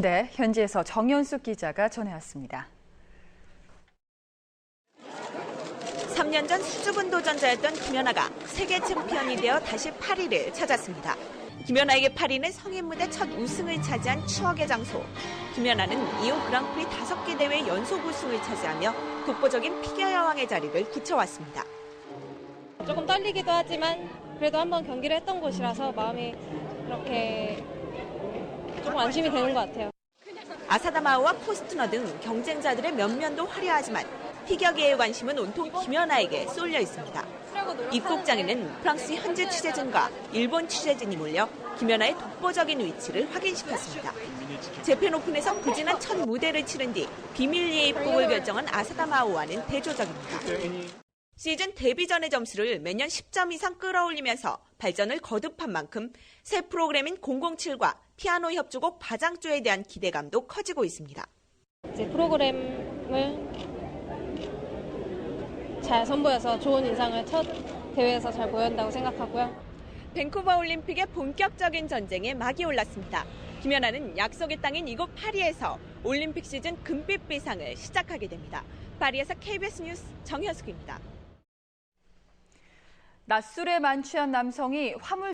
네, 현지에서 정현숙 기자가 전해왔습니다. 3년 전 수줍은 도전자였던 김연아가 세계 챔피언이 되어 다시 파리를 찾았습니다. 김연아에게 파리는 성인 무대 첫 우승을 차지한 추억의 장소. 김연아는 이후 그랑프리 5개 대회 연속 우승을 차지하며 독보적인 피겨 여왕의 자리를 굳혀왔습니다. 조금 떨리기도 하지만 그래도 한번 경기를 했던 곳이라서 마음이 그렇게 조금 안심이 되는 것 같아요. 아사다마오와 포스트너 등 경쟁자들의 면면도 화려하지만 피겨계의 관심은 온통 김연아에게 쏠려 있습니다. 입국장에는 프랑스 현지 취재진과 일본 취재진이 몰려 김연아의 독보적인 위치를 확인시켰습니다. 재팬 오픈에서 부진한 첫 무대를 치른 뒤 비밀리에 입국을 결정한 아사다마오와는 대조적입니다. 시즌 데뷔 전의 점수를 매년 10점 이상 끌어올리면서 발전을 거듭한 만큼 새 프로그램인 007과 피아노 협주곡 바장조에 대한 기대감도 커지고 있습니다. 이제 프로그램을 잘 선보여서 좋은 인상을 첫 대회에서 잘 보였다고 생각하고요. 밴쿠버 올림픽의 본격적인 전쟁에 막이 올랐습니다. 김연아는 약속의 땅인 이곳 파리에서 올림픽 시즌 금빛 비상을 시작하게 됩니다. 파리에서 KBS 뉴스 정현숙입니다. 낮술에 만취한 남성이 화물